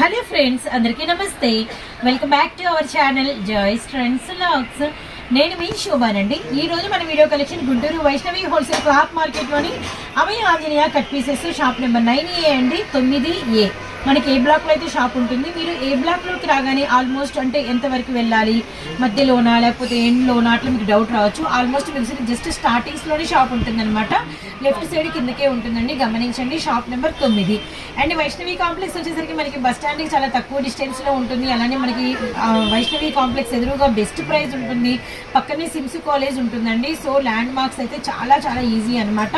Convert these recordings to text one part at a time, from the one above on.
Hello friends అందరికీ నమస్తే. Welcome back to our channel Joy's friends vlogs. నేను మీ శోభానండి. ఈ రోజు మన video collection Guntur Vaishnavi wholesale cloth మార్కెట్లోని Abhaya Anjaneya cut pieces shop number nine A అండి తొమ్మిది ఏ. మనకి ఏ బ్లాక్లో అయితే షాప్ ఉంటుంది మీరు ఏ బ్లాక్లోకి రాగానే ఆల్మోస్ట్ అంటే ఎంతవరకు వెళ్ళాలి మధ్యలోనా లేకపోతే ఎండ్లోనా అట్లా మీకు డౌట్ రావచ్చు. ఆల్మోస్ట్ మీకు జస్ట్ స్టార్టింగ్స్లోనే షాప్ ఉంటుందన్నమాట. లెఫ్ట్ సైడ్ కిందకే ఉంటుందండి. గమనించండి షాప్ నెంబర్ తొమ్మిది. అండ్ వైష్ణవి కాంప్లెక్స్ వచ్చేసరికి మనకి బస్ స్టాండింగ్ చాలా తక్కువ డిస్టెన్స్లో ఉంటుంది. అలానే మనకి వైష్ణవి కాంప్లెక్స్ ఎదురుగా బెస్ట్ ప్రైస్ ఉంటుంది. పక్కనే సిమ్స్ కాలేజ్ ఉంటుందండి. సో ల్యాండ్ మార్క్స్ అయితే చాలా చాలా ఈజీ అనమాట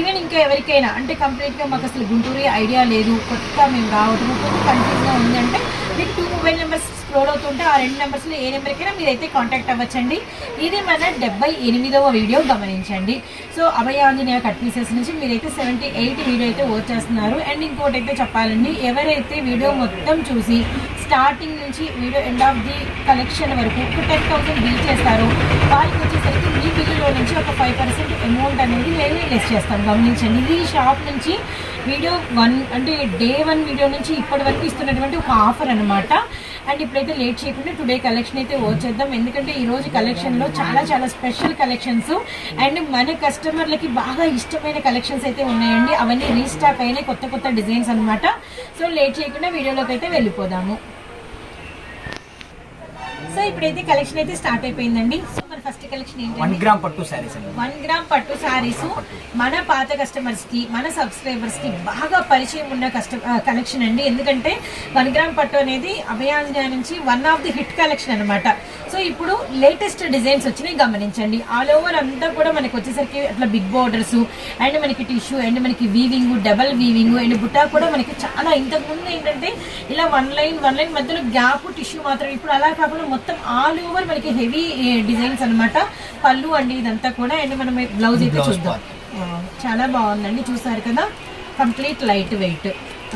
ఈవెన్ ఇంకా ఎవరికైనా అంటే కంప్లీట్గా మాకు అసలు గుంటూరు ఐడియా లేదు. కొత్త మేము రావడం కొంచెం కన్ఫ్యూజ్గా ఉందంటే మీకు టూ మొబైల్ నెంబర్స్ స్క్రోల్ అవుతుంటే ఆ రెండు నెంబర్స్లో ఏ నెంబర్కైనా మీరైతే కాంటాక్ట్ అవ్వచ్చండి. ఇది మన డెబ్బై ఎనిమిదవ వీడియో గమనించండి. So Abhaya Anjaneya cut pieces నుంచి మీరైతే సెవెంటీ ఎయిట్ వీడియో అయితే వాచ్ చేస్తున్నారు. అండ్ ఇంకోటి అయితే చెప్పాలండి ఎవరైతే వీడియో మొత్తం చూసి స్టార్టింగ్ నుంచి video end of the collection వరకు ఒక టెన్ థౌసండ్ బిల్ చేస్తారు. వాళ్ళకి వచ్చేసరికి మీ బిల్లులో నుంచి ఒక ఫైవ్ పర్సెంట్ అమౌంట్ అనేది మేము లెస్ చేస్తాం గమనించండి ఇది షాప్ నుంచి వీడియో వన్ అంటే డే వన్ వీడియో నుంచి ఇప్పటి వరకు ఇస్తున్నటువంటి ఒక ఆఫర్ అనమాట అండ్ ఇప్పుడైతే లేట్ చేయకుండా టుడే కలెక్షన్ అయితే వచ్చేద్దాం ఎందుకంటే ఈరోజు కలెక్షన్లో చాలా చాలా స్పెషల్ కలెక్షన్స్ అండ్ మన కస్టమర్లకి బాగా ఇష్టమైన కలెక్షన్స్ అయితే ఉన్నాయండి. అవన్నీ రీస్టాక్ అయినాయి కొత్త కొత్త డిజైన్స్ అనమాట సో లేట్ చేయకుండా వీడియోలోకి అయితే వెళ్ళిపోదాము. సో ఇప్పుడైతే కలెక్షన్ అయితే స్టార్ట్ అయిపోయిందండి. ఫస్ట్ కలెక్షన్ వన్ గ్రామ్ పట్టు శారీస్ వన్ గ్రామ్ పట్టు సారీస్ మన పాత కస్టమర్స్కి మన సబ్స్క్రైబర్స్కి బాగా పరిచయం ఉన్న కస్ట కలెక్షన్ అండి. ఎందుకంటే వన్ గ్రామ్ పట్టు అనేది అభయాంజనేయ నుంచి one of the hit collection అన్నమాట. సో ఇప్పుడు లేటెస్ట్ డిజైన్స్ వచ్చినాయి గమనించండి. ఆల్ ఓవర్ అంతా కూడా మనకి వచ్చేసరికి అట్లా బిగ్ బార్డర్స్ అండ్ మనకి టిష్యూ అండ్ మనకి వీవింగ్ డబల్ వీవింగ్ అండ్ బుట్టా కూడా మనకి చాలా ఇంతకు ముందు ఏంటంటే ఇలా వన్ లైన్ వన్ లైన్ మధ్యలో గ్యాప్ టిష్యూ మాత్రం ఇప్పుడు అలా కాకుండా మొత్తం ఆల్ ఓవర్ మనకి హెవీ డిజైన్స్ అన్నమాట. పళ్ళు అండి ఇదంతా కూడా. అండ్ మనం బ్లౌజ్ అయితే చూద్దాం. చాలా బాగుందండి. చూసారు కదా? Complete light weight.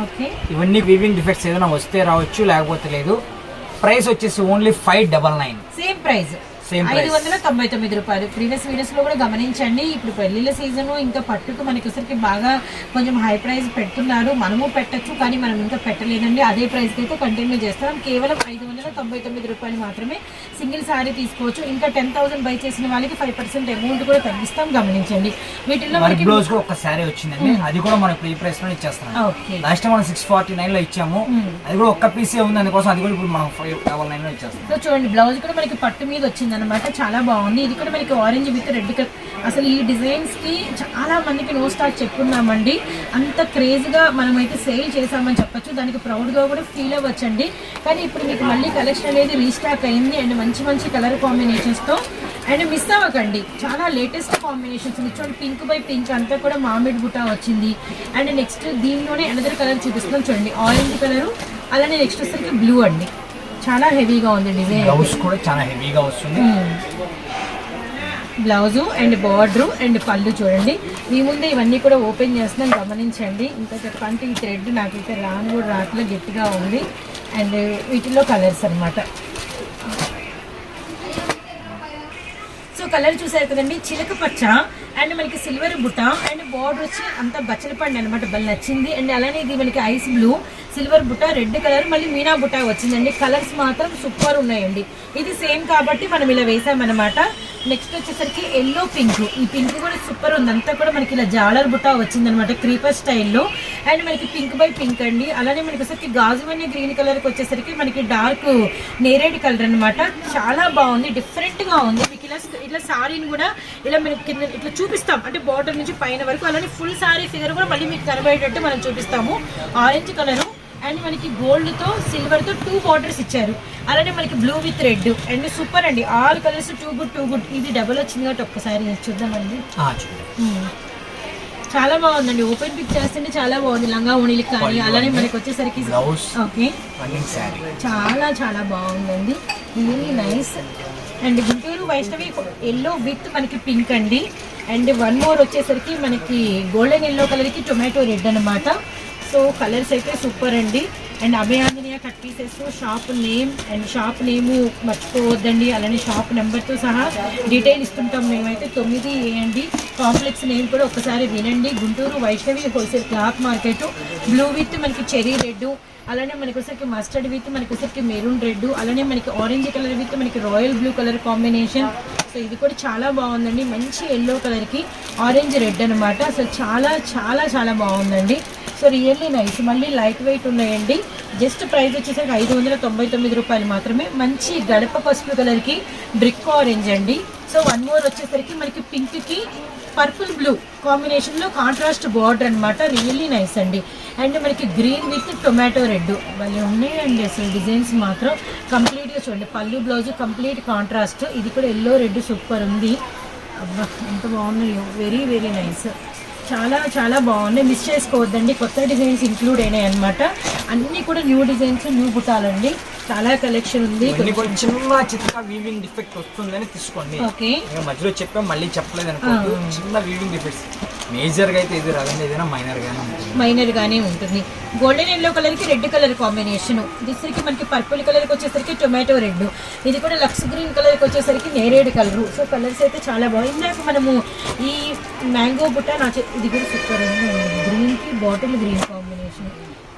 ఓకే. ఇవన్నీ వీవింగ్ డిఫెక్ట్స్ ఏదైనా వస్తే రావచ్చు లేకపోతే లేదు. ప్రైస్ వచ్చేసి only five double nine same price. ఐదు. వందల తొంభై తొమ్మిది రూపాయలు. ప్రీవియస్ వీడియోస్లో కూడా గమనించండి. ఇప్పుడు పెళ్ళిళ్ళ సీజన్ ఇంకా పట్టుకు మనకి వచ్చరికి బాగా కొంచెం హై ప్రైస్ పెడుతున్నారు. మనము పెట్టచ్చు కానీ మనం ఇంకా పెట్టలేదండి. అదే ప్రైస్ అయితే కంటిన్యూ చేస్తాం కేవలం ఐదు వందల తొంభై తొమ్మిది రూపాయలు మాత్రమే సింగిల్ సారీ తీసుకోవచ్చు. ఇంకా టెన్ థౌసండ్ బై చేసిన వాళ్ళకి ఫైవ్ పర్సెంట్ అమౌంట్ కూడా తగ్గిస్తాం. గమనించండి. వీటిల్లో వర్క్ మనకి బ్లౌజ్ కూడా ఒక శారీ వచ్చిందండి. అది కూడా మనకి ఈ ప్రైస్లో ఇచ్చేస్తాం లాస్ట్ టైం మనం సిక్స్ ఫార్టీ నైన్లో ఇచ్చాము. Hmm. అది కూడా ఒక్క పీసే ఉంది. అందుకోసం అది కూడా ఇప్పుడు మనం ఫైవ్ డబల్ నైన్లో ఇచ్చేస్తాం సో చూడండి బ్లౌజ్ కూడా మనకి పట్టు మీద వచ్చింది అనమాట చాలా బాగుంది. ఇది కూడా మనకి ఆరెంజ్ విత్ రెడ్ కలర్ అసలు ఈ డిజైన్స్కి చాలా మందికి నో స్టార్ట్ చెప్పున్నామండి. అంత క్రేజ్గా మనమైతే సేల్ చేసామని చెప్పొచ్చు. దానికి ప్రౌడ్గా కూడా ఫీల్ అవ్వచ్చండి. కానీ ఇప్పుడు మీకు మళ్ళీ కలెక్షన్ అనేది రీస్టాక్ అయింది. అండ్ మంచి మంచి కలర్ కాంబినేషన్స్తో. అండ్ మిస్ అవ్వకండి. చాలా లేటెస్ట్ కాంబినేషన్స్ చూడండి పింక్ బై పింక్ అంతా కూడా మామిడి బుట్ట వచ్చింది. అండ్ నెక్స్ట్ దీనిలోనే అనదర్ కలర్ చూపిస్తున్నాం చూడండి. ఆరెంజ్ కలర్ అలానే నెక్స్ట్ వచ్చేసరికి బ్లూ అండి. చాలా హెవీగా ఉంది డిజైన్ బ్లౌజ్ కూడా చాలా హెవీగా వస్తుంది. బ్లౌజు అండ్ బార్డర్ అండ్ పళ్ళు చూడండి. మీ ముందే ఇవన్నీ కూడా ఓపెన్ చేస్తున్నాం గమనించండి. ఇంకా చెప్పంటే ఈ థ్రెడ్ నాకైతే రాను కూడా రాట్లా గట్టిగా ఉంది. అండ్ వీటిలో కలర్స్ అన్నమాట. కలర్ చూసారు కదండి? చిలక పచ్చ అండ్ మనకి సిల్వర్ బుట్ట అండ్ బార్డర్ వచ్చి అంత బచ్చల పండు అనమాట భలే నచ్చింది. అండ్ అలానే ఇది మనకి ఐస్ బ్లూ సిల్వర్ బుట్ట రెడ్ కలర్ మళ్ళీ మీనా బుట్ట వచ్చిందండి. కలర్స్ మాత్రం సూపర్ ఉన్నాయండి. ఇది సేమ్ కాబట్టి మనం ఇలా వేసామన్నమాట. నెక్స్ట్ వచ్చేసరికి ఎల్లో పింక్ ఈ పింక్ కూడా సూపర్ ఉంది. అంతా కూడా మనకి ఇలా జాలర్ బుట్ట వచ్చిందనమాట క్రీపర్ స్టైల్లో అండ్ మనకి పింక్ బై పింక్ అండి. అలానే మనకి వచ్చేసరికి గాజువన్నీ గ్రీన్ కలర్కి వచ్చేసరికి మనకి డార్క్ నేరేడ్ కలర్ అన్నమాట. చాలా బాగుంది. డిఫరెంట్గా ఉంది. మీకు ఇలా ఇట్లా సారీని కూడా ఇలా మనకి కింద ఇట్లా చూపిస్తాం. అంటే బార్డర్ నుంచి పైన వరకు అలానే ఫుల్ సారీ ఫిగర్ కూడా మళ్ళీ మీకు కనబడేటట్టు మనం చూపిస్తాము. Orange colour. అండ్ మనకి గోల్డ్తో సిల్వర్తో టూ బార్డర్స్ ఇచ్చారు. అలానే మనకి blue with red. And super అండి. All colours too good too good. ఇది డబల్ వచ్చింది కాబట్టి ఒక్కసారి చూద్దామండి. మ్మ్. చాలా బాగుందండి. ఓపెన్ పిక్ చేస్తుంటే చాలా బాగుంది. లంగా ఓణీలకి కానీ అలానే మనకి వచ్చేసరికి ఓకే. చాలా చాలా బాగుందండి. Really nice and Guntur Vaishnavi yellow with మనకి పింక్ అండి. అండ్ వన్ మోర్ వచ్చేసరికి మనకి గోల్డెన్ ఎల్లో కలర్కి టొమాటో రెడ్ అన్నమాట. సో కలర్స్ అయితే సూపర్ అండి. And Abhayanjaneya cut pieces shop name and shop name మర్చిపోవద్దండి. అలానే షాప్ నెంబర్తో సహా డీటెయిల్ ఇస్తుంటాం మేమైతే. తొమ్మిది వేయండి కాంప్లెక్స్ నేమ్ కూడా ఒకసారి వినండి. Guntur Vaishnavi wholesale cloth market blue with మనకి చెరీ రెడ్ అలానే మనకి వచ్చరికి మస్టర్డ్ విత్ మనకి వచ్చరికి మెరూన్ రెడ్ అలానే మనకి ఆరెంజ్ కలర్ విత్ మనకి royal blue colour combination so ఇది కూడా చాలా బాగుందండి. మంచి ఎల్లో కలర్కి ఆరెంజ్ రెడ్ అనమాట సో చాలా చాలా చాలా బాగుందండి. సో రియల్లీ నైస్ మళ్ళీ లైట్ వెయిట్ ఉన్నాయండి. జస్ట్ ప్రైస్ వచ్చేసరికి ఐదు వందల తొంభై తొమ్మిది రూపాయలు మాత్రమే. మంచి గడప పసుపు కలర్కి బ్రిక్ ఆరెంజ్ అండి. సో వన్ మోర్ వచ్చేసరికి మనకి పింక్కి పర్పుల్ బ్లూ కాంబినేషన్లో కాంట్రాస్ట్ బార్డర్ అనమాట రియల్లీ నైస్ అండి. అండ్ మనకి గ్రీన్ విత్ టొమాటో రెడ్ వాళ్ళు ఉన్నాయండి అసలు డిజైన్స్ మాత్రం. కంప్లీట్గా చూడండి. పళ్ళు బ్లౌజ్ కంప్లీట్ కాంట్రాస్ట్ ఇది కూడా ఎల్లో రెడ్ సూపర్ ఉంది. అబ్బా ఎంత బాగున్నాయో. వెరీ వెరీ నైస్ చాలా చాలా బాగున్నాయి. మిస్ చేసుకోవద్దండి. కొత్త డిజైన్స్ ఇంక్లూడ్ అయినాయి అనమాట అన్నీ కూడా న్యూ డిజైన్స్ న్యూ బుటాలండి. చాలా కలెక్షన్ ఉంది. చిన్న చిన్న వీవింగ్ డిఫెక్ట్ వస్తుందని తీసుకోండి. ఓకే. మధ్యలో చెప్పాం మళ్ళీ చెప్పలేదు అనుకోండి చిన్న వీవింగ్ డిఫెక్ట్స్ మేజర్ అయితే ఇది రాదండి ఏదైనా మైనర్ గానే ఉంటుంది. మైనర్ గానే ఉంటుంది. గోల్డెన్ ఎల్లో కలర్కి రెడ్ కలర్ కాంబినేషన్ దిసరికి మనకి పర్పుల్ కలర్కి వచ్చేసరికి టొమాటో రెడ్ ఇది కూడా లక్స్ గ్రీన్ కలర్కి వచ్చేసరికి నేరేడు కలర్ సో కలర్స్ అయితే చాలా బాగుంది. ఇందాక మనము ఈ మ్యాంగో బుట్ట నా ఇది కూడా సూపర్ గ్రీన్కి బాటిల్ గ్రీన్ కాంబినేషన్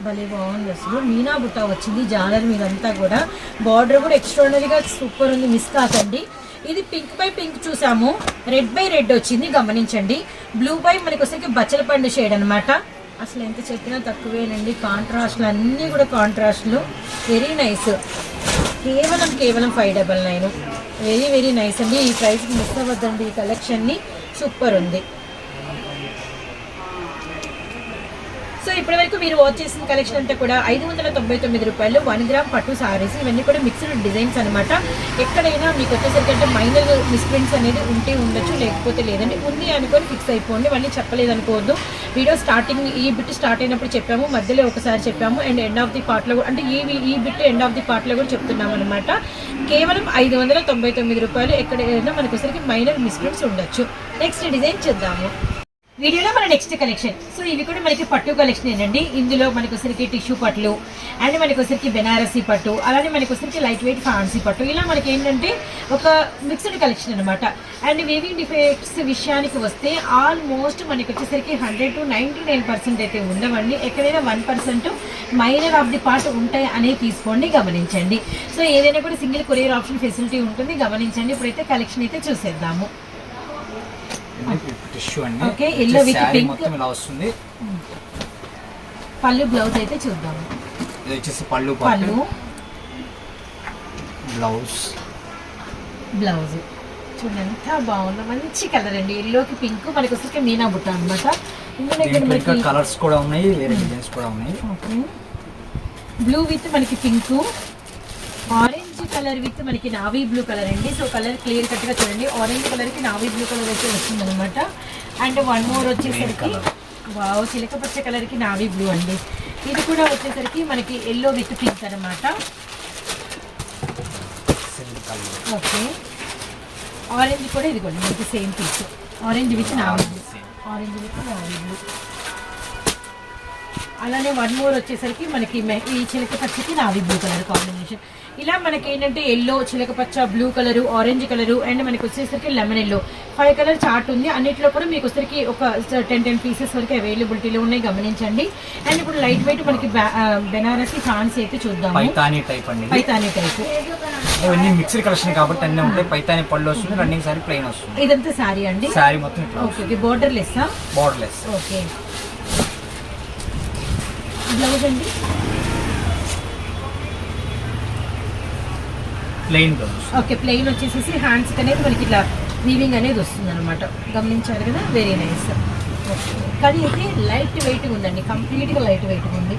భలే బాగుంది అసలు. మీనా బుట్ట వచ్చింది. జాలర్ మీద అంతా కూడా. బార్డర్ కూడా ఎక్స్ట్రాడనరీగా సూపర్ ఉంది. మిస్ కాకండి ఇది పింక్ బై పింక్ చూసాము. రెడ్ బై రెడ్ వచ్చింది గమనించండి. బ్లూ బై మనకి వచ్చేసరికి బచ్చల పండు షేడ్ అనమాట అసలు ఎంత చెప్పినా తక్కువేనండి. కాంట్రాస్ట్లు అన్నీ కూడా కాంట్రాస్ట్లు వెరీ నైస్ కేవలం కేవలం five double nine very very nice అండి. ఈ ప్రైస్కి మిస్ అవ్వద్దండి. ఈ కలెక్షన్ని సూపర్ ఉంది. సో ఇప్పటి వరకు మీరు వాచ్ చేసిన కలెక్షన్ అంతా కూడా ఐదు వందల తొంభై తొమ్మిది రూపాయలు వన్ గ్రామ్ పట్టు సారీస్ ఇవన్నీ కూడా మిక్స్డ్ డిజైన్స్ అనమాట ఎక్కడైనా మీకు వచ్చేసరికి అంటే మైనర్ మిస్ప్రింట్స్ అనేది ఉంటే ఉండొచ్చు లేకపోతే లేదండి ఉంది అనుకొని ఫిక్స్ అయిపోండి. మళ్ళీ చెప్పలేదు అనుకోవద్దు. వీడియో స్టార్టింగ్ ఈ బిట్ స్టార్ట్ అయినప్పుడు చెప్పాము మధ్యలో ఒకసారి చెప్పాము అండ్ ఎండ్ ఆఫ్ ది పార్ట్లో కూడా అంటే ఈ ఈ బిట్ ఎండ్ ఆఫ్ ది పార్ట్లో కూడా చెప్తున్నాం అనమాట కేవలం ఐదు వందల తొంభై తొమ్మిది రూపాయలు ఎక్కడైనా మనకు వచ్చేసరికి మైనర్ మిస్ప్రింట్స్ ఉండొచ్చు. నెక్స్ట్ డిజైన్ చేద్దాము. వీడియోలో మన నెక్స్ట్ కలెక్షన్ సో ఇవి కూడా మనకి పట్టు కలెక్షన్ ఏనండి ఇందులో మనకు వచ్చరికి టిష్యూ పట్లు అండ్ మనకు వచ్చరికి బెనారసీ పట్టు అలానే మనకి వచ్చరికి లైట్ వెయిట్ ఫ్యాన్సీ పట్టు. ఇలా మనకి ఏంటంటే ఒక మిక్స్డ్ కలెక్షన్ అనమాట అండ్ వేవింగ్ డిఫెక్ట్స్ విషయానికి వస్తే ఆల్మోస్ట్ మనకి వచ్చేసరికి hundred to ninety nine percent అయితే ఉండవండి. ఎక్కడైనా one percent minor of the part ఉంటాయి అనేది తీసుకోండి గమనించండి. సో ఏదైనా కూడా సింగిల్ కొరియర్ ఆప్షన్ ఫెసిలిటీ ఉంటుంది గమనించండి. ఇప్పుడైతే కలెక్షన్ అయితే చూసేద్దాము. టిష్యూ అండి. మొత్తం ఇలా వస్తుంది. పళ్ళు బ్లౌజ్ అయితే చూద్దాము ఇది వచ్చేసి పళ్ళు పళ్ళు. బ్లౌజ్ బ్లౌజ్ చూడండి ఎంత బాగుందో. మంచి కలర్ అండి. ఎల్లోకి పింక్ మనకి వచ్చేసరికి మీనా బుట్ట అనమాట ఇంకా కలర్స్ కూడా ఉన్నాయి వేరే డిజైన్స్ కూడా ఉన్నాయి. బ్లూ విత్ మనకి పింక్ కలర్ విత్ మనకి నావీ బ్లూ కలర్ అండి. సో కలర్ క్లియర్ కట్గా చూడండి. ఆరెంజ్ కలర్కి నావీ బ్లూ కలర్ అయితే వస్తుంది అనమాట అండ్ వన్ మోర్ వచ్చేసరికి. వావ్ చిలక పచ్చ కలర్కి నావీ బ్లూ అండి. ఇది కూడా వచ్చేసరికి మనకి ఎల్లో విత్ పింక్ అనమాట ఓకే. ఆరెంజ్ కూడా ఇదిగోండి మనకి same piece orange with navy blue orange with navy blue అలానే వన్ మోర్ వచ్చేసరికి మనకి ఈ చిలక పచ్చకి నావీ బ్లూ కలర్ కాంబినేషన్ ఇలా మనకి ఏంటంటే ఎల్లో చిలక పచ్చ blue colour orange colour and మనకి వచ్చేసరికి lemon yellow five colour chart ఉంది. అన్నిట్లో కూడా మీకు వచ్చేసరికి ఒక టెన్ టెన్ పీసెస్ వరకు అవైలబిలిటీలో ఉన్నాయి. గమనించండి. అండ్ ఇప్పుడు లైట్ వెయిట్ మనకి బెనారసి ఫ్యాన్స్ అయితే చూద్దాము. పైతానీ టైప్ అండి. పైతానీ టైప్ ఇవన్నీ మిక్స్డ్ కలెక్షన్ కాబట్టి అన్నీ ఉంటాయి. పైతానీ పళ్ళు వస్తుంది రన్నింగ్ సారీ ప్లెయిన్ వస్తుంది. ఇదంతా సారీ అండి. శారీ మొత్తం ఓకే బోర్డర్ లెస్సా బార్డర్లెస్ ఓకే బ్లౌజ్ అండి? Plain blouse. ఓకే ప్లెయిన్ వచ్చేసేసి హ్యాండ్స్ అనేది మనకి ఇట్లా వీవింగ్ అనేది వస్తుంది అనమాట గమనించారు కదా? వెరీ నైస్ కానీ అయితే లైట్ వెయిట్ ఉందండి. కంప్లీట్గా లైట్ వెయిట్ ఉంది.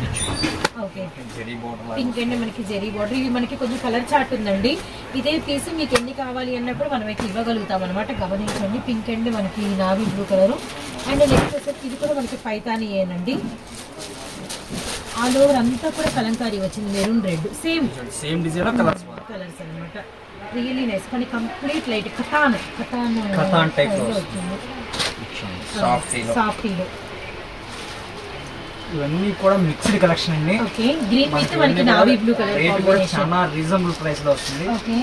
Okay zari border pink and మనకి జెరీ బార్డర్ ఇవి మనకి కొంచెం కలర్ చార్ట్ ఉందండి. ఇదే పీస్ మీకు ఎన్ని కావాలి అన్నప్పుడు మనం అయితే ఇవ్వగలుగుతాం అనమాట గమనించండి. పింక్ అండ్ మనకి navy blue colour and next వచ్చేసి ఇది కూడా మనకి పైతాని ఏనండి ఆల్ ఓవర్ అంతా కూడా కలంకారీ వచ్చింది. Maroon red same. Same design colours colours అనమాట రియల్లీ నైస్ కానీ కంప్లీట్ లైట్ కథాన్ కథాన్ కథాన్ వచ్చింది. సాఫ్ట్ సాఫ్టీలో ఇవన్నీ కూడా మిక్స్డ్ కలెక్షన్ అండి. ఓకే గ్రీన్ విత్ మనకి నావీ బ్లూ కలర్ రేట్ కూడా చాలా రీజనబుల్ ప్రైస్లో వస్తుంది. ఓకే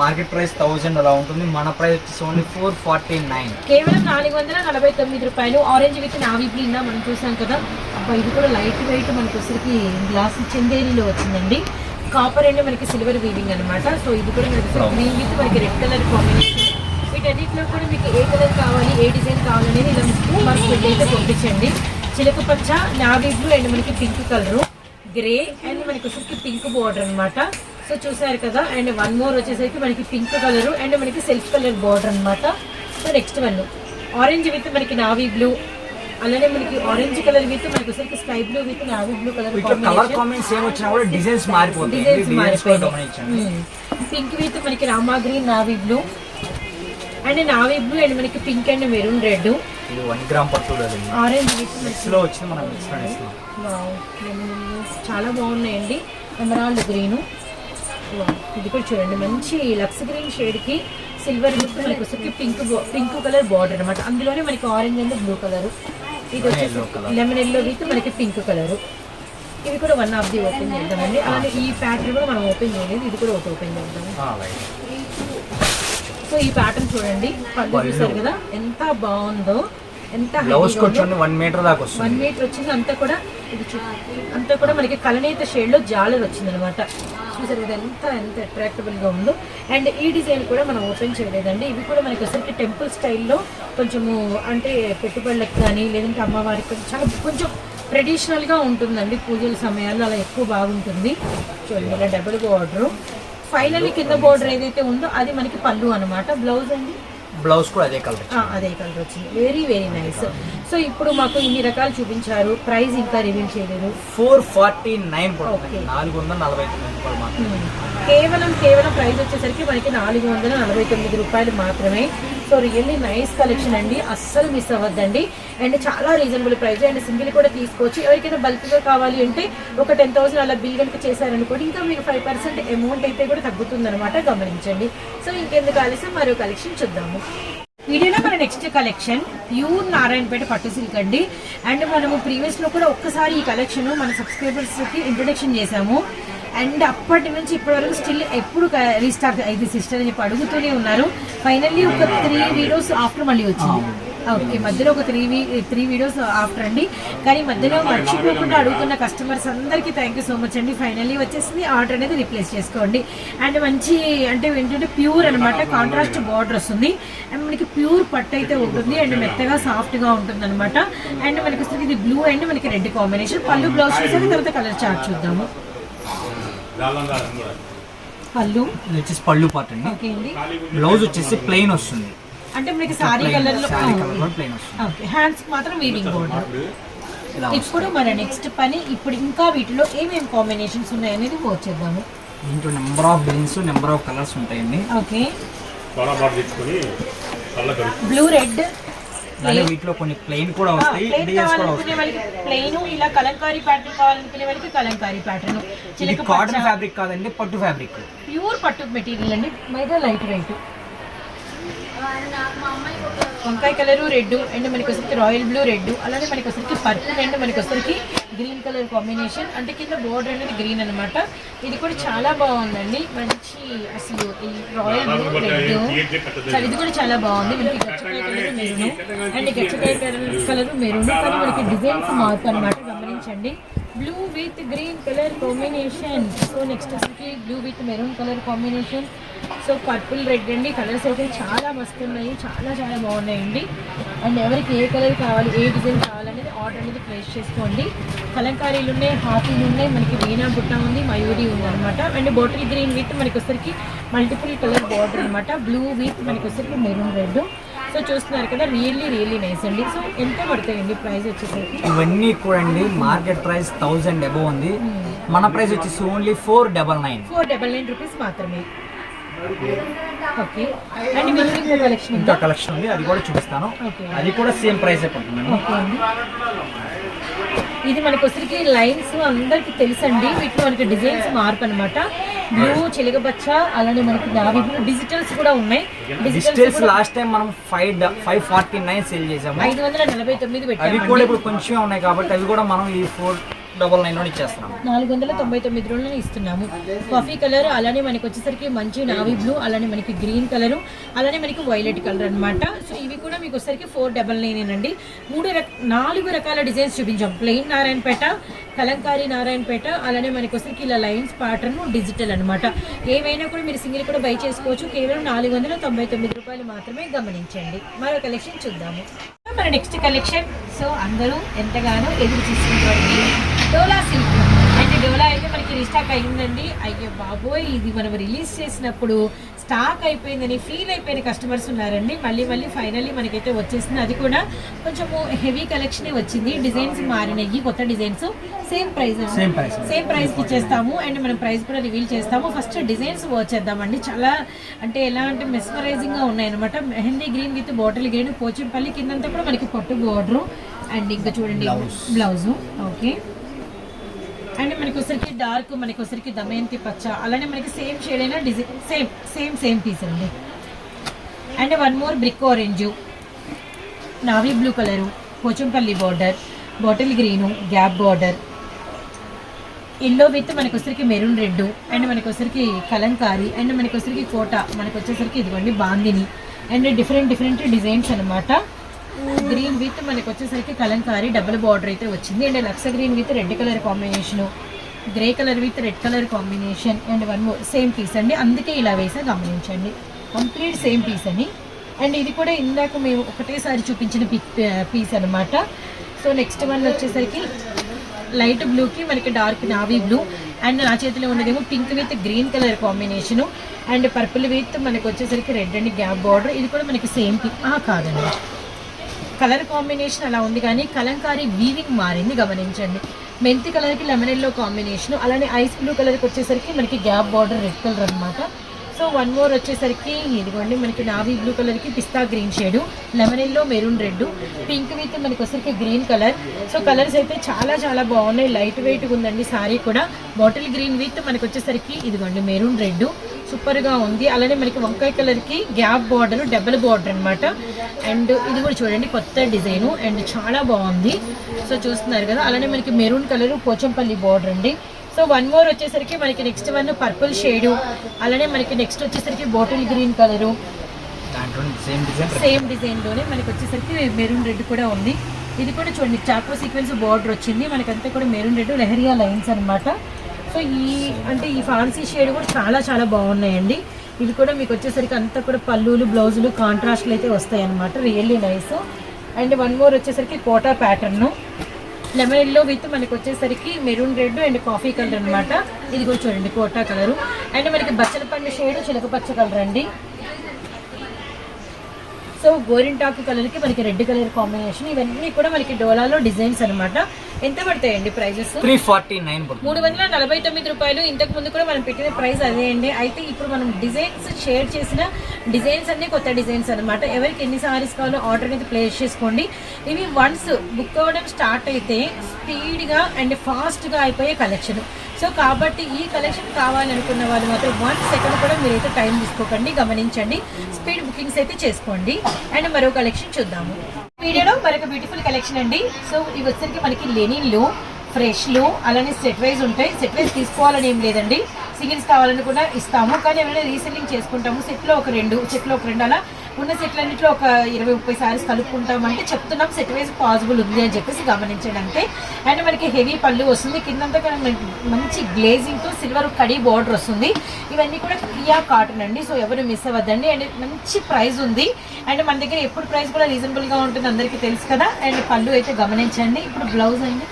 మార్కెట్ ప్రైస్ థౌజండ్ అలా ఉంటుంది. మన ప్రైస్ వచ్చేసి ఓన్లీ ఫోర్ ఫార్టీ నైన్ కేవలం నాలుగు వందల నలభై తొమ్మిది రూపాయలు. ఆరెంజ్ విత్ నావీ బ్లూ ఇందా మనం చూసాం కదా. అబ్బా ఇది కూడా లైట్ వెయిట్ మనకి వచ్చరికి గ్లాస్ చందేరిలో వచ్చిందండి. కాపర్ అండ్ మనకి సిల్వర్ వీవింగ్ అన్నమాట. సో ఇది కూడా మనకి గ్రీన్ విత్ మనకి రెడ్ కలర్ కాంబినేషన్ వీటన్నిటిలో కూడా మీకు ఏ కలర్ కావాలి ఏ డిజైన్ కావాలనేది ఇలా అయితే పంపించండి. చిలక పచ్చ నావీ బ్లూ అండ్ మనకి పింక్ కలరు. గ్రే అండ్ మనకి వచ్చేసరికి పింక్ బార్డర్ అన్నమాట. సో చూసారు కదా? అండ్ వన్ మోర్ వచ్చేసరికి మనకి పింక్ కలర్ అండ్ మనకి సెల్ఫ్ కలర్ బార్డర్ అన్నమాట. So next one orange with మనకి నావీ బ్లూ అలానే మనకి ఆరెంజ్ కలర్ విత్ మనకి వచ్చేసరికి sky blue with navy blue colour designs మారిపోతాయి. పింక్ విత్ మనకి Rama green navy blue and navy blue and మనకి పింక్ అండ్ మెరూన్ రెడ్. ఇది one gram పట్టు ఆరెంజ్ మిక్స్లో వచ్చింది మనం మిక్స్ చాలా బాగున్నాయండి. ఎమరాల్డ్ గ్రీను ఇది కూడా చూడండి మంచి లక్స్ గ్రీన్ షేడ్కి సిల్వర్ విత్ మనకి వచ్చరికి పింక్ పింక్ కలర్ బార్డర్ అన్నమాట. అందులోనే మనకి ఆరెంజ్ అండ్ బ్లూ కలర్ ఇది వచ్చేసి. లెమన్ ఎల్లో విత్ మనకి పింక్ కలర్ ఇది కూడా వన్ ఆఫ్ ది ఓపెన్ చేద్దామండి. అలానే ఈ ప్యాటర్న్ కూడా మనం ఓపెన్ చేయలేదు. ఇది కూడా ఒకటి ఓపెన్ చేద్దాము. అలాగే సో ఈ ప్యాటర్న్ చూడండి. పళ్ళు. చూసారు కదా? ఎంత బాగుందో ఎంత బ్లౌజ్. వచ్చి వన్ మీటర్ దాకా వన్ వస్తుంది మీటర్ వచ్చింది. అంతా కూడా ఇది అంతా కూడా మనకి కలనేత షేడ్లో జాలర్ వచ్చింది అనమాట చూసారు ఇది ఎంత ఎంత attractable గా ఉందో. అండ్ ఈ డిజైన్ కూడా మనం ఓపెన్ చేయలేదండి. ఇవి కూడా మనకి వచ్చరికి టెంపుల్ స్టైల్లో కొంచెము అంటే పెట్టుబడులకు కానీ లేదంటే అమ్మవారికి చాలా కొంచెం ట్రెడిషనల్గా ఉంటుందండి. పూజల సమయాల్లో అలా ఎక్కువ బాగుంటుంది. చూడండి ఇలా డబుల్ బార్డర్ ఫైనల్లీ కింద బార్డర్ ఏదైతే ఉందో అది మనకి పళ్ళు అనమాట బ్లౌజ్ అండి? బ్లౌజ్ కూడా అదే కలర్ అదే కలర్ వచ్చింది. వెరీ వెరీ నైస్ సో ఇప్పుడు మాకు ఇన్ని రకాలు చూపించారు. ప్రైస్ ఇంకా రివీల్ చేయలేదు. Four forty nine. నాలుగు వందల నలభై Hmm. కేవలం కేవలం ప్రైస్ వచ్చేసరికి మనకి నాలుగు వందల నలభై తొమ్మిది రూపాయలు మాత్రమే. సో రియల్లీ నైస్ కలెక్షన్ అండి. అస్సలు మిస్ అవ్వద్దండి. అండ్ చాలా రీజనబుల్ ప్రైస్ అండ్ సింగిల్ కూడా తీసుకోవచ్చు. ఎవరికైనా బల్క్గా కావాలి అంటే ఒక టెన్ థౌసండ్ అలా బిల్ కనుక చేశారనుకోండి ఇంకా మీకు ఫైవ్ పర్సెంట్ అమౌంట్ అయితే కూడా తగ్గుతుందన్నమాట. గమనించండి. సో ఇంకెందుకు ఆలస్యం? మరో కలెక్షన్ చూద్దాము. వీడియోలో మన నెక్స్ట్ కలెక్షన్ ప్యూర్ నారాయణపేట పట్టు సిల్క్ అండి. అండ్ మనము ప్రీవియస్లో కూడా ఒక్కసారి ఈ కలెక్షన్ మన సబ్స్క్రైబర్స్కి ఇంట్రొడక్షన్ చేశాము. అండ్ అప్పటి నుంచి ఇప్పటి వరకు స్టిల్ ఎప్పుడు రీస్టార్ట్ అయింది సిస్టర్ అని చెప్పి అడుగుతూనే ఉన్నారు. ఫైనల్లీ ఒక త్రీ వీడియోస్ ఆఫ్టర్ మళ్ళీ వచ్చింది. ఓకే మధ్యలో ఒక త్రీ త్రీ వీడియోస్ ఆఫ్టర్ అండి. కానీ మధ్యలో మర్చిపోకుండా అడుగుతున్న కస్టమర్స్ అందరికీ థ్యాంక్ యూ సో మచ్ అండి. ఫైనల్లీ వచ్చేసింది. ఆర్డర్ అనేది రిప్లేస్ చేసుకోండి. అండ్ మంచి అంటే ఏంటంటే ప్యూర్ అనమాట కాంట్రాస్ట్ బార్డర్ వస్తుంది. అండ్ మనకి ప్యూర్ పట్టు అయితే ఉంటుంది. అండ్ మెత్తగా సాఫ్ట్గా ఉంటుంది అనమాట అండ్ మనకి వస్తుంది ఇది బ్లూ అండ్ మనకి రెడ్ కాంబినేషన్ పళ్ళు బ్లౌజ్ చూసాక తర్వాత కలర్ చార్ట్ చూద్దాము. పళ్ళు? ఇది వచ్చేసి పళ్ళు పార్ట్ అండి. ఓకే అండి. బ్లౌజ్ వచ్చేసి ప్లెయిన్ వస్తుంది. అంటే మనకి సారీ కలర్లో శారీ కలర్ కూడా ప్లెయిన్ వస్తుంది. ఓకే. హ్యాండ్స్ మాత్రం వీవింగ్ బోర్డర్ ఇప్పుడు మన నెక్స్ట్ పని ఇప్పుడు ఇంకా వీటిలో ఏమేమి కాంబినేషన్స్ ఉన్నాయనేది వచ్చేద్దాము దీంట్లో number of designs number of colours ఉంటాయండి. ఓకే. బ్లూ రెడ్ అలాగే వీటిలో కొన్ని ప్లెయిన్ కూడా వస్తాయి ప్లెయిన్ కావాలనుకునే వాళ్ళకి ఇలా కలంకారీ ప్యాటర్న్ కావాలనుకునే వాళ్ళకి కలంకారీ ప్యాటర్న్ ఇది చిలక కాటన్ ఫ్యాబ్రిక్ కాదండి పట్టు ఫ్యాబ్రిక్ ప్యూర్ పట్టు మెటీరియల్ అండి. మైదా లైట్ వెయిట్. వంకాయ కలర్ రెడ్ అండ్ మనకి వచ్చరికి రాయల్ బ్లూ రెడ్ అలానే మనకి వచ్చరికి పర్పుల్ అండ్ మనకి వచ్చరికి గ్రీన్ కలర్ కాంబినేషన్ అంటే కింద బోర్డర్ అనేది గ్రీన్ అన్నమాట. ఇది కూడా చాలా బాగుందండి. మంచి అసలు ఈ రాయల్ బ్లూ రెడ్ ఇది కూడా చాలా బాగుంది. మనకి గచ్చకాయ కలర్ మెరూన్. అండ్ గచ్చకాయ కలర్ మెరూన్. కానీ మనకి డిజైన్స్ మార్పు అన్నమాట గమనించండి. Blue with green colour combination so next వచ్చరికి blue with maroon colour combination so purple red అండి. కలర్స్ అయితే చాలా వస్తున్నాయి చాలా చాలా బాగున్నాయండి. అండ్ ఎవరికి ఏ కలర్ కావాలి ఏ డిజైన్ కావాలనేది ఆర్డర్ అనేది ప్లేస్ చేసుకోండి. కలంకారీలు ఉన్నాయి హాఫీలు ఉన్నాయి. మనకి వీణా బుట్ట ఉంది మయూరి ఉంది అనమాట అండ్ బాటిల్ గ్రీన్ విత్ మనకి వచ్చరికి మల్టిపుల్ కలర్ బార్డర్ అనమాట బ్లూ విత్ మనకి వచ్చరికి మెరూన్ రెడ్ సో చూస్తున్నారు కదా రియల్లీ రియల్లీ నైస్ అండి. సో ఎంత పడతాయండి ప్రైస్ వచ్చేసరికి? ఇవన్నీ కూడా అండి మార్కెట్ ప్రైస్ థౌజండ్ అబవ్ ఉంది మన ప్రైస్ వచ్చేసి only four double nine four double nine rupees మాత్రమే. ఇంకో కలెక్షన్ ఉందా? అది కూడా చూపిస్తాను. అది కూడా సేమ్ ప్రైస్ ఇది మనకి వచ్చరికి లైన్స్ అందరికి తెలుసండి. వీటిలో మనకి డిజైన్స్ మార్పు అనమాట బ్లూ చిలకపచ్చ అలానే మనకి నావీ బ్లూ డిజిటల్స్ కూడా ఉన్నాయి. డిజిటల్స్ లాస్ట్ టైం మనం five five forty nine sale చేసాము ఐదు వందల నలభై తొమ్మిది అవి కూడా ఇప్పుడు కొంచెమే ఉన్నాయి కాబట్టి అవి కూడా మనం ఈ ఫోర్ డబల్ నైన్లో ఇచ్చేస్తున్నాం నాలుగు వందల తొంభై తొమ్మిది రోజులను ఇస్తున్నాము. కాఫీ కలర్ అలానే మనకి వచ్చేసరికి మంచి నావీ బ్లూ అలానే మనకి గ్రీన్ కలర్ అలానే మనకి వైలెట్ కలర్ అనమాట సో ఇవి కూడా మీకు వచ్చేసరికి ఫోర్ డబల్ నైన్ అండి మూడు రక నాలుగు రకాల డిజైన్స్ చూపించాం. ప్లెయిన్ నారాయణపేట కలంకారీ నారాయణపేట అలానే మనకి వచ్చేసరికి ఇలా లైన్స్ ప్యాటర్న్ డిజిటల్ అనమాట ఏవైనా కూడా మీరు సింగిల్ కూడా బై చేసుకోవచ్చు. కేవలం నాలుగు వందల తొంభై తొమ్మిది రూపాయలు మాత్రమే గమనించండి. మరో కలెక్షన్ చూద్దాము. మన నెక్స్ట్ కలెక్షన్ సో అందరూ ఎంతగానో ఎదురు చూస్తున్నటువంటి డోలా సిల్క్ అండ్ డోలా అయితే మనకి రీస్టాక్ అయిందండి. అయ్యో బాబోయ్ ఇది మనం రిలీజ్ చేసినప్పుడు స్టాక్ అయిపోయిందని ఫీల్ అయిపోయిన కస్టమర్స్ ఉన్నారండి. మళ్ళీ మళ్ళీ ఫైనల్లీ మనకైతే వచ్చేసింది. అది కూడా కొంచెము హెవీ కలెక్షన్ వచ్చింది. డిజైన్స్ మారినాయి. కొత్త డిజైన్స్. Same price. సేమ్ ప్రైస్కి ఇచ్చేస్తాము. అండ్ మనం ప్రైస్ కూడా రివీల్ చేస్తాము. ఫస్ట్ డిజైన్స్ వచ్చేద్దామండి చాలా అంటే ఎలా అంటే మెస్మరైజింగ్గా ఉన్నాయన్నమాట. Mehndi green with bottle green Pochampally కిందంతా కూడా మనకి పట్టు బోర్డర్. అండ్ ఇంకా చూడండి బ్లౌజ్. ఓకే. అండ్ మనకి వచ్చరికి డార్క్ మనకి వచ్చరికి దమయంతి పచ్చ అలానే మనకి సేమ్ షేడ్ అయినా design same same same piece అండి. And one more brick orange navy blue colour Pochampally border bottle green gap border yellow with మనకు వచ్చరికి మెరూన్ రెడ్ అండ్ మనకు వచ్చరికి కలంకారీ అండ్ మనకు వచ్చరికి కోట మనకు వచ్చేసరికి ఇదిగోండి bandhani. And different different designs అనమాట గ్రీన్ విత్ మనకి వచ్చేసరికి కలంకారీ డబుల్ బార్డర్ అయితే వచ్చింది. And లక్స green with red colour combination grey colour with red colour combination and one more same piece అండి. అందుకే ఇలా వేసా గమనించండి. కంప్లీట్ సేమ్ పీస్ అని అండ్ ఇది కూడా ఇందాక మేము ఒకటేసారి చూపించిన పీస్ అన్నమాట. సో నెక్స్ట్ వన్ వచ్చేసరికి లైట్ బ్లూకి మనకి డార్క్ నావీ బ్లూ. అండ్ నా చేతిలో ఉన్నదేమో pink with green colour combination. And purple with మనకి వచ్చేసరికి రెడ్ అండ్ గ్యాప్ బార్డర్. ఇది కూడా మనకి సేమ్ కాదండి. కలర్ కాంబినేషన్ అలా ఉంది కానీ కలంకారీ వీవింగ్ మారింది గమనించండి. మెంతి కలర్కి లెమన్ ఎల్లో కాంబినేషన్ అలానే ఐస్ బ్లూ కలర్కి వచ్చేసరికి మనకి గ్యాప్ బార్డర్ రెడ్ కలర్ అనమాట సో వన్ మోర్ వచ్చేసరికి ఇదిగోండి మనకి నావీ బ్లూ కలర్కి pista green shade lemon yellow maroon red pink with మనకి వచ్చరికి గ్రీన్ కలర్. సో కలర్స్ అయితే చాలా చాలా బాగున్నాయి లైట్ వెయిట్గా ఉందండి సారీ కూడా. బాటిల్ గ్రీన్ విత్ మనకి వచ్చేసరికి ఇదిగోండి మెరూన్ రెడ్ సూపర్గా ఉంది. అలానే మనకి వంకాయ కలర్కి గ్యాప్ బార్డర్ డబుల్ బార్డర్ అన్నమాట. అండ్ ఇది కూడా చూడండి కొత్త డిజైన్. అండ్ చాలా బాగుంది. సో చూస్తున్నారు కదా అలానే మనకి మెరూన్ కలర్ పోచంపల్లి బార్డర్ అండి. సో వన్ మోర్ వచ్చేసరికి మనకి నెక్స్ట్ వన్ పర్పుల్ షేడు అలానే మనకి నెక్స్ట్ వచ్చేసరికి bottle green colour. Same design same డిజైన్లోనే మనకి వచ్చేసరికి మెరూన్ రెడ్ కూడా ఉంది. ఇది కూడా చూడండి చాకో సీక్వెన్స్ బార్డర్ వచ్చింది. మనకంతా కూడా మెరూన్ రెడ్ లెహరియా లైన్స్ అన్నమాట. సో ఈ అంటే ఈ ఫాన్సీ షేడ్ కూడా చాలా చాలా బాగున్నాయండి. ఇవి కూడా మీకు వచ్చేసరికి అంతా కూడా పళ్ళులు బ్లౌజులు కాంట్రాస్ట్లు అయితే వస్తాయి అనమాట really nice and one more వచ్చేసరికి Kota pattern lemon yellow with మనకి వచ్చేసరికి maroon red and coffee colour అన్నమాట. ఇది కూడా చూడండి కోటా కలరు అండ్ మనకి బచ్చల పండు షేడ్ చిలక పచ్చ కలర్ అండి. సో గోరింటాకు కలర్కి మనకి రెడ్ కలర్ కాంబినేషన్ ఇవన్నీ కూడా మనకి డోలాలో డిజైన్స్ అనమాట ఎంత పడతాయండి ప్రైజెస్? త్రీ ఫార్టీ నైన్ మూడు వందల నలభై తొమ్మిది రూపాయలు. ఇంతకు ముందు కూడా మనం పెట్టిన ప్రైస్ అదే అండి. అయితే ఇప్పుడు మనం డిజైన్స్ షేర్ చేసిన డిజైన్స్ అన్ని కొత్త డిజైన్స్ అన్నమాట. ఎవరికి ఎన్ని సారీస్ కావాలో ఆర్డర్ అనేది ప్లేస్ చేసుకోండి. ఇవి వన్స్ బుక్ అవ్వడం స్టార్ట్ అయితే స్పీడ్గా అండ్ ఫాస్ట్గా అయిపోయే కలెక్షన్ సో కాబట్టి ఈ కలెక్షన్ కావాలనుకున్న వాళ్ళు మాత్రం వన్ సెకండ్ కూడా మీరైతే టైం తీసుకోకండి గమనించండి. స్పీడ్ బుకింగ్స్ అయితే చేసుకోండి. అండ్ మరో కలెక్షన్ చూద్దాము. వీడియోలో మరొక బ్యూటిఫుల్ కలెక్షన్ అండి. సో ఇవి వచ్చరికి మనకి లెనిన్లు ఫ్రెష్లు అలానే సెట్ వైజ్ ఉంటాయి. సెట్ వైజ్ తీసుకోవాలని ఏం లేదండి. సింగిల్స్ కావాలని కూడా ఇస్తాము. కానీ ఏమైనా రీసెల్లింగ్ చేసుకుంటాము. సెట్లో ఒక రెండు సెట్లో ఒక రెండు అలా ఉన్న సెట్లన్నింటిలో ఒక ఇరవై ముప్పై సారీస్ కలుపుకుంటాం అంటే చెప్తున్నాం సెట్ వైజ్ పాసిబుల్ ఉంది అని చెప్పేసి గమనించండి అంతే. అండ్ మనకి హెవీ పళ్ళు వస్తుంది. కిందంతా మంచి గ్లేజింగ్తో సిల్వర్ కడీ బార్డర్ వస్తుంది. ఇవన్నీ కూడా క్రియా కాటన్ అండి. సో ఎవరు మిస్ అవ్వద్దండి. అండ్ మంచి ప్రైస్ ఉంది. అండ్ మన దగ్గర ఎప్పుడు ప్రైస్ కూడా రీజనబుల్గా ఉంటుంది అందరికీ తెలుసు కదా. అండ్ పళ్ళు అయితే గమనించండి. ఇప్పుడు బ్లౌజ్ అండి.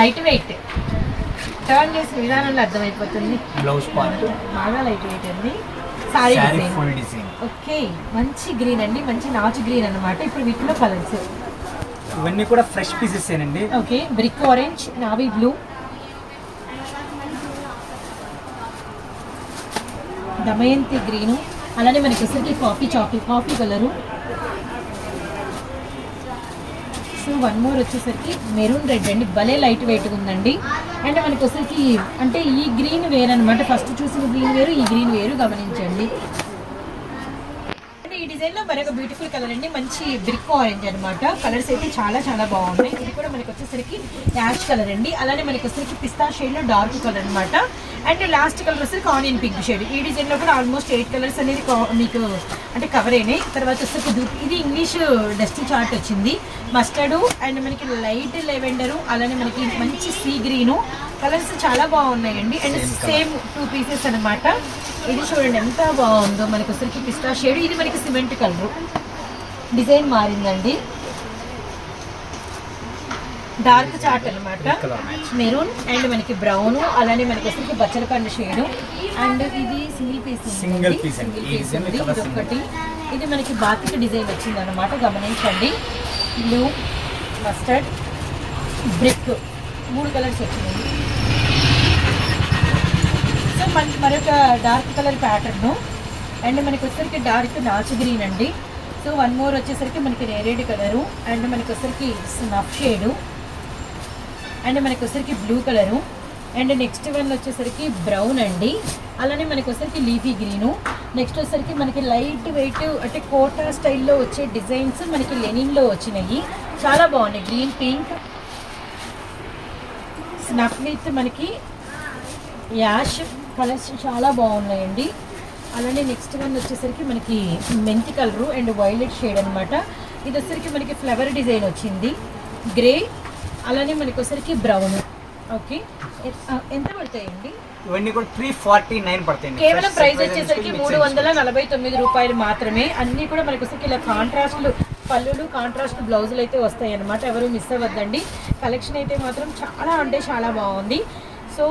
లైట్ వెయిట్ టర్న్ చేసిన విధానంలో అర్థమైపోతుంది. బ్లౌజ్ పార్ట్ బాగా లైట్ వెయిట్ అండి. Sorry sari design full design okay మంచి గ్రీన్ అండి మంచి నాచు గ్రీన్ అన్నమాట. ఇప్పుడు వీటిలో కలర్స్ ఇవన్నీ కూడా ఫ్రెష్ పీసెస్ ఏనండి. Okay brick orange navy blue Damayanti green అలానే మనకి వచ్చేసరికి coffee chocolate coffee colour one more వచ్చేసరికి మెరూన్ రెడ్ అండి. భలే లైట్ వెయిట్ ఉందండి. అండ్ మనకి వచ్చేసరికి అంటే ఈ గ్రీన్ వేరు అనమాట ఫస్ట్ చూసిన గ్రీన్ వేరు ఈ గ్రీన్ వేరు గమనించండి. ఈ డిజైన్లో మరొక బ్యూటిఫుల్ కలర్ అండి. మంచి బ్రిక్ ఆరెంజ్ అన్నమాట. కలర్స్ అయితే చాలా చాలా బాగున్నాయి. ఇది కూడా మనకి వచ్చేసరికి యాష్ కలర్ అండి. అలానే మనకి వచ్చేసరికి పిస్తా షేడ్లో డార్క్ కలర్ అన్నమాట. అండ్ లాస్ట్ కలర్ వచ్చేసరికి ఆనియన్ పింక్ షేడ్ ఈ డిజైన్లో కూడా ఆల్మోస్ట్ ఎయిట్ కలర్స్ అనేది మీకు అంటే కవర్ అయినాయి. తర్వాత వచ్చేసరికి ఇది ఇంగ్లీష్ డస్ట్ చార్ట్ వచ్చింది. మస్టర్డ్ అండ్ మనకి లైట్ లెవెండర్ అలానే మనకి మంచి సీ గ్రీను కలర్స్ చాలా బాగున్నాయండి. అండ్ సేమ్ టూ పీసెస్ అన్నమాట. ఇది చూడండి ఎంత బాగుందో. మనకి వచ్చరికి పిస్తా షేడ్. ఇది మనకి సిమెంట్ కలర్. డిజైన్ మారిందండి. డార్క్ చాట్ అనమాట మెరూన్ అండ్ మనకి బ్రౌన్. అలానే మనకి వచ్చరికి బచ్చల పండు షేడ్. అండ్ ఇది సింగిల్ పీస్. సింగిల్ పీస్ ఇది ఒకటి. ఇది మనకి బాతిక్ డిజైన్ వచ్చింది అనమాట గమనించండి. బ్లూ మస్టర్డ్ బ్రిక్ మూడు కలర్స్ వచ్చినాయి. సో మనకి మరొక డార్క్ కలర్ ప్యాటర్ను అండ్ మనకి వచ్చేసరికి డార్క్ నాచ్ గ్రీన్ అండి. సో వన్ మోర్ వచ్చేసరికి మనకి నేరేడ్ కలరు అండ్ మనకి వచ్చేసరికి స్నఫ్ షేడు అండ్ మనకి వచ్చేసరికి blue colour and next one వచ్చేసరికి బ్రౌన్ అండి. అలానే మనకి వచ్చేసరికి లీఫీ గ్రీను నెక్స్ట్ వచ్చేసరికి మనకి లైట్ వెయిట్ అంటే కోటా స్టైల్లో వచ్చే డిజైన్స్ మనకి లెనిన్లో వచ్చినాయి. చాలా బాగున్నాయి. గ్రీన్ పింక్ స్నఫ్ విత్ మనకి యాష్ కలర్స్ చాలా బాగున్నాయండి. అలానే నెక్స్ట్ వన్ వచ్చేసరికి మనకి మెంతి కలరు అండ్ వైలెట్ షేడ్ అన్నమాట. ఇది వచ్చేసరికి మనకి ఫ్లవర్ డిజైన్ వచ్చింది. గ్రే అలానే మనకి వచ్చేసరికి బ్రౌన్ ఓకే ఎంత పడతాయండి? ఇవన్నీ కూడా త్రీ ఫార్టీ నైన్ పడతాయండి. కేవలం ప్రైస్ వచ్చేసరికి మూడు వందల నలభై తొమ్మిది రూపాయలు మాత్రమే. అన్ని కూడా మనకి వచ్చేసరికి ఇలా కాంట్రాస్ట్లు పళ్ళులు కాంట్రాస్ట్ బ్లౌజులు అయితే వస్తాయి అన్నమాట ఎవరు మిస్ అవ్వద్దండి. కలెక్షన్ అయితే మాత్రం చాలా అంటే చాలా బాగుంది. సో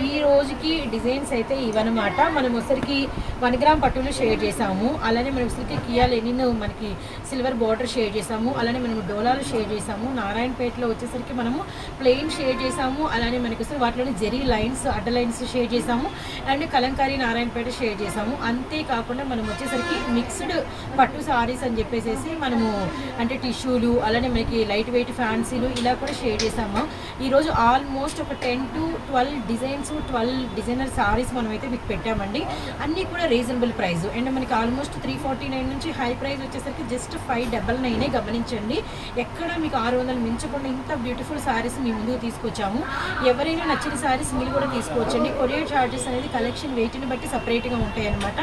ఈ రోజుకి డిజైన్స్ అయితే ఇవన్నమాట మనం ఒకసారికి వన్ గ్రామ్ పట్టులు షేర్ చేసాము అలానే మనం ఒకసారికి కియా లెనిన్ మనకి సిల్వర్ బార్డర్ షేర్ చేసాము అలానే మనం డోలాలు షేర్ చేసాము నారాయణపేటలో వచ్చేసరికి మనము ప్లెయిన్ షేర్ చేసాము అలానే మనకి వస్తే వాటిలోని జెరీ లైన్స్ అడ్డ లైన్స్ షేర్ చేసాము అండ్ కలంకారీ నారాయణపేట షేర్ చేసాము అంతేకాకుండా మనం వచ్చేసరికి మిక్స్డ్ పట్టు సారీస్ అని చెప్పేసి మనము అంటే టిష్యూలు అలానే మనకి లైట్ వెయిట్ ఫ్యాన్సీలు ఇలా కూడా షేర్ చేసాము ఈరోజు ఆల్మోస్ట్ ఒక ten to twelve designs twelve designer saris మనం అయితే మీకు పెట్టామండి. అన్నీ కూడా రీజనబుల్ ప్రైస్. అండ్ మనకి ఆల్మోస్ట్ త్రీ ఫార్టీ నైన్ నుంచి హై ప్రైస్ వచ్చేసరికి జస్ట్ ఫైవ్ డబల్ నైనే గమనించండి. ఎక్కడ మీకు ఆరు వందలు మించకుండా ఇంత బ్యూటిఫుల్ సారీస్ మీ ముందుకు తీసుకొచ్చాము. ఎవరైనా నచ్చిన సారీస్ మీరు కూడా తీసుకోవచ్చండి. కొరియర్ చార్జెస్ అనేది కలెక్షన్ వెయిట్ని బట్టి సపరేట్గా ఉంటాయి అనమాట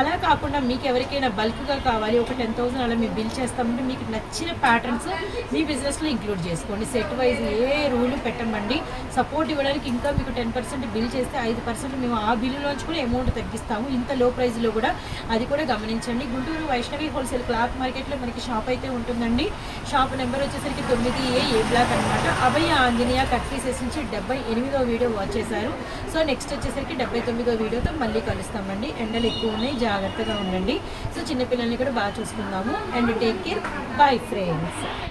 అలా కాకుండా మీకు ఎవరికైనా బల్క్గా కావాలి ఒక టెన్ థౌసండ్ అలా మేము బిల్ చేస్తామంటే మీకు నచ్చిన ప్యాటర్న్స్ మీ బిజినెస్లో ఇంక్లూడ్ చేసుకోండి. సెట్ వైజ్ ఏ రూల్ పెట్టమండి. సపోర్ట్ ఇవ్వడానికి ఇంకా మీకు టెన్ పర్సెంట్ బిల్ చేస్తే ఐదు పర్సెంట్ మేము ఆ బిల్లులోంచి కూడా అమౌంట్ తగ్గిస్తాము. ఇంత లో ప్రైస్లో కూడా అది కూడా గమనించండి. గుంటూరు వైష్ణవి హోల్సేల్ క్లాత్ మార్కెట్లో మనకి షాప్ అయితే ఉంటుందండి. షాప్ నెంబర్ వచ్చేసరికి తొమ్మిది ఏ ఏ బ్లాక్ అనమాట అభయ ఆంజనేయ కట్ పీసెస్ నుంచి డెబ్బై ఎనిమిదో వీడియో వాచ్ చేశారు. సో నెక్స్ట్ వచ్చేసరికి డెబ్బై తొమ్మిదో వీడియోతో మళ్ళీ కలుస్తామండి. ఎండలు ఎక్కువ ఉన్నాయి జాగ్రత్తగా ఉండండి. సో చిన్నపిల్లల్ని కూడా బాగా చూసుకుందాము. And take care. Bye friends.